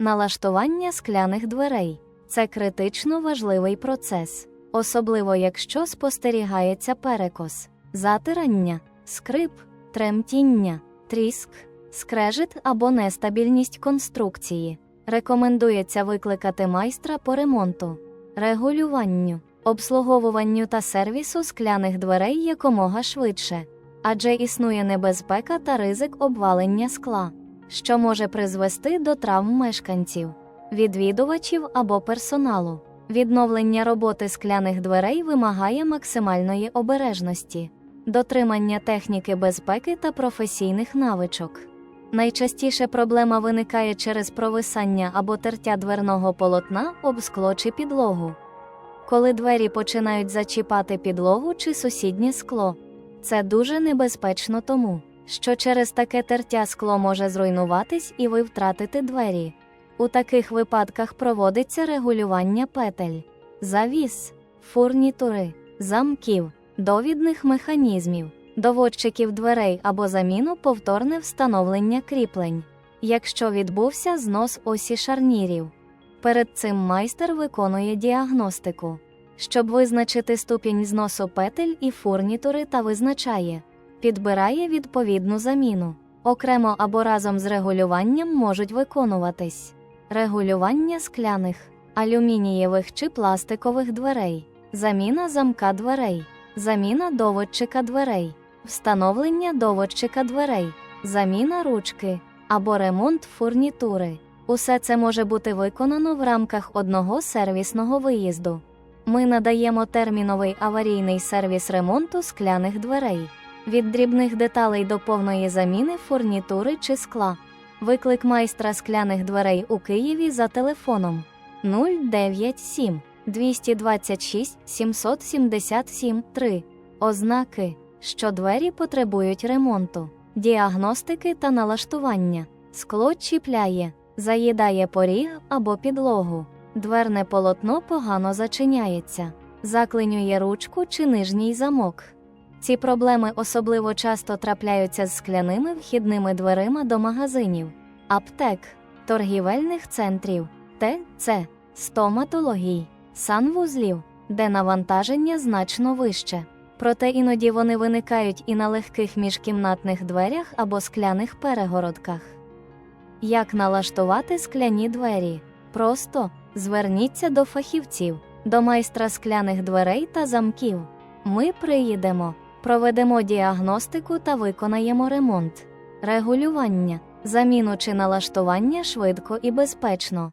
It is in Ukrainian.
Налаштування скляних дверей це критично важливий процес, особливо якщо спостерігається перекос, затирання, скрип, тремтіння, тріск, скрежет або нестабільність конструкції. Рекомендується викликати майстра по ремонту, регулюванню, обслуговуванню та сервісу скляних дверей якомога швидше, адже існує небезпека та ризик обвалення скла, що може призвести до травм мешканців, відвідувачів або персоналу. Відновлення роботи скляних дверей вимагає максимальної обережності, дотримання техніки безпеки та професійних навичок. Найчастіше проблема виникає через провисання або тертя дверного полотна об скло чи підлогу. Коли двері починають зачіпати підлогу чи сусіднє скло, це дуже небезпечно тому, що через таке тертя скло може зруйнуватись і ви втратите двері. У таких випадках проводиться регулювання петель, завіс, фурнітури, замків, довідних механізмів, доводчиків дверей або заміну повторне встановлення кріплень, якщо відбувся знос осі шарнірів. Перед цим майстер виконує діагностику, щоб визначити ступінь зносу петель і фурнітури та визначає, підбирає відповідну заміну. Окремо або разом з регулюванням можуть виконуватись регулювання скляних, алюмінієвих чи пластикових дверей, заміна замка дверей, заміна доводчика дверей, встановлення доводчика дверей, заміна ручки або ремонт фурнітури. Усе це може бути виконано в рамках одного сервісного виїзду. Ми надаємо терміновий аварійний сервіс ремонту скляних дверей, від дрібних деталей до повної заміни фурнітури чи скла. Виклик майстра скляних дверей у Києві за телефоном 097 226 777 3. Ознаки, що двері потребують ремонту, діагностики та налаштування. Скло чіпляє, заїдає поріг або підлогу. Дверне полотно погано зачиняється, заклинює ручку чи нижній замок. Ці проблеми особливо часто трапляються з скляними вхідними дверима до магазинів, аптек, торгівельних центрів, ТЦ, стоматологій, санвузлів, де навантаження значно вище. Проте іноді вони виникають і на легких міжкімнатних дверях або скляних перегородках. Як налаштувати скляні двері? Просто зверніться до фахівців, до майстра скляних дверей та замків. Ми приїдемо, проведемо діагностику та виконаємо ремонт, регулювання, заміну чи налаштування швидко і безпечно.